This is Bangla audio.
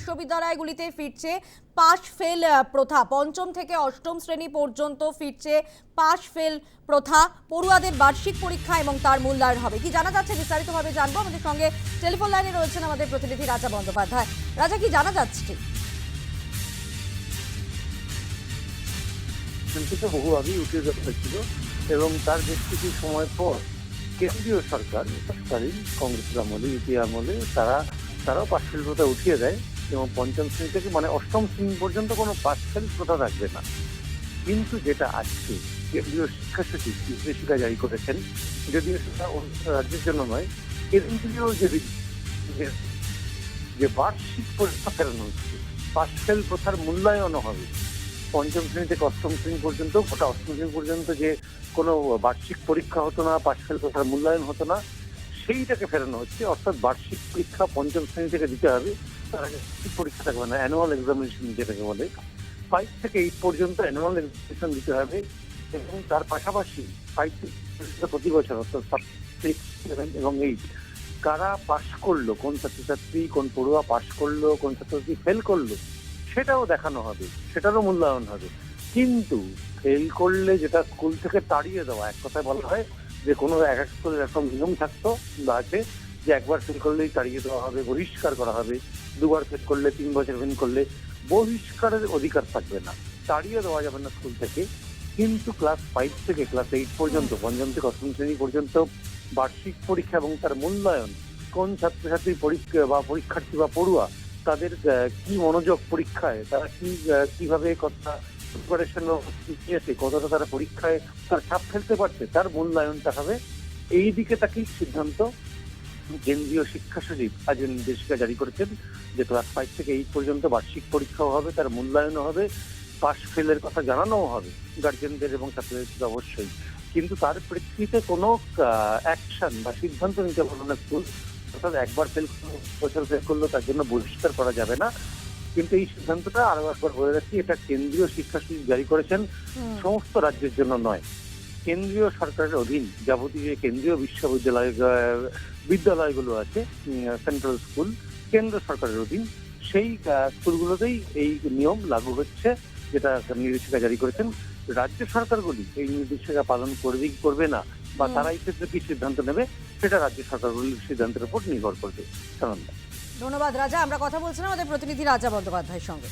বিশ্ববিদ্যালয়গুলিতে ফিরছে পাশ ফেল প্রথা। পঞ্চম থেকে অষ্টম শ্রেণি পর্যন্ত ফিরছে পাশ ফেল প্রথা। পড়ুয়াদের বার্ষিক পরীক্ষা এবং তার মূল্যায়ন হবে। কি জানা যাচ্ছে? বিস্তারিতভাবে জানব। আমাদের সঙ্গে টেলিফোন লাইনে রয়েছেন আমাদের প্রতিনিধি রাজা বন্দ্যোপাধ্যায়। রাজা, কি জানা যাচ্ছে? বহু আগেই উঠে এবং তার বেশ কিছু সময় পর কেন্দ্রীয় সরকার কংগ্রেসের আমলে ইউপি আমলে তারা, তারাও পাশফেল প্রথা উঠিয়ে দেয়। এবং পঞ্চম শ্রেণি থেকে মানে অষ্টম শ্রেণি পর্যন্ত কোনো পাশফেল প্রথা থাকবে না। কিন্তু যেটা আজকে কেন্দ্রীয় শিক্ষা সচিব নির্দেশিকা জারি করেছেন, যদিও সেটা অন্য রাজ্যের জন্য নয় কেন্দ্রীয় যে যে- বার্ষিক পরীক্ষা ফেরানো হচ্ছে পাশফেল প্রথার মূল্যায়নও হবে। পঞ্চম শ্রেণি থেকে অষ্টম শ্রেণি পর্যন্ত, গোটা অষ্টম শ্রেণি পর্যন্ত যে কোনো বার্ষিক পরীক্ষা হতো না পাশফেল প্রথার মূল্যায়ন হতো না, সেইটাকে ফেরানো হচ্ছে। অর্থাৎ বার্ষিক পরীক্ষা পঞ্চম শ্রেণি থেকে দিতে হবে। তার আগে পরীক্ষা থাকবে না অ্যানুয়াল এক্সামিনেশন যেটাকে বলে। ফাইভ থেকে এইট পর্যন্ত অ্যানুয়াল এক্সামিনেশন দিতে হবে এবং তার পাশাপাশি ফাইভ প্রতি বছর, অর্থাৎ সিক্স সেভেন এবং এইট কারা পাশ করল, কোন ছাত্রছাত্রী, কোন পড়ুয়া পাশ করল, কোন ছাত্রছাত্রী ফেল করল, সেটাও দেখানো হবে, সেটারও মূল্যায়ন হবে। কিন্তু ফেল করলে যেটা স্কুল থেকে তাড়িয়ে দেওয়া, এক কথায় বলা হয় যে কোনো এক এক স্কুলের একটা নিয়ম থাকতো বা আছে যে একবার ফেল করলেই তাড়িয়ে দেওয়া হবে, বহিষ্কার করা হবে। দুবার ফেল করলে তিন বছর ফেল করলে বহিষ্কারের অধিকার থাকবে না। তাড়িয়ে দেওয়া যাবে না স্কুল থেকে। কিন্তু ক্লাস ফাইভ থেকে ক্লাস এইট পর্যন্ত, পঞ্চম থেকে অষ্টম শ্রেণি পর্যন্ত বার্ষিক পরীক্ষা এবং তার মূল্যায়ন কোন ছাত্রছাত্রী পরীক্ষা বা পরীক্ষার্থী বা পড়ুয়া তাদের কি মনোযোগ পরীক্ষায়, তারা কি কীভাবে কতটা প্রিপারেশন নিয়েছে, কতটা তারা পরীক্ষায় তার ছাপ ফেলতে পারছে, তার মূল্যায়নটা হবে। এই দিকে তাকেই সিদ্ধান্ত কেন্দ্রীয় শিক্ষা সচিব আজ নির্দেশিকা জারি করেছেন যে ক্লাস ফাইভ থেকে এইট পর্যন্ত বার্ষিক পরীক্ষাও হবে তার মূল্যায়নও হবে পাশ ফেলের কথা জানানোও হবে গার্জেনদের এবং ছাত্রছাত্রীদের অবশ্যই। কিন্তু তার প্রেক্ষিতে কোনো অ্যাকশন বা সিদ্ধান্ত নিতে পারবে না স্কুল অর্থাৎ একবার ফেল বছর ফেল করল তার জন্য বহিষ্কার করা যাবে না। কিন্তু এই সিদ্ধান্তটা আরও একবার বলে রাখছি এটা কেন্দ্রীয় শিক্ষা সচিব জারি করেছেন সমস্ত রাজ্যের জন্য নয়। কেন্দ্রীয় সরকারের অধীন যাবতীয় যে কেন্দ্রীয় বিশ্ববিদ্যালয় বিদ্যালয়গুলো আছে সেন্ট্রাল স্কুল কেন্দ্র সরকারের অধীন সেই স্কুলগুলোতেই এই নিয়ম লাগু হচ্ছে যেটা নির্দেশিকা জারি করেছেন। রাজ্য সরকারগুলি এই নির্দেশিকা পালন করবে কি করবে না বা। তারা এই ক্ষেত্রে কি সিদ্ধান্ত নেবে সেটা রাজ্য সরকারগুলির সিদ্ধান্তের উপর নির্ভর করবে। ধন্যবাদ রাজা। আমরা কথা বলছিলাম আমাদের প্রতিনিধি রাজা বন্দ্যোপাধ্যায়ের সঙ্গে।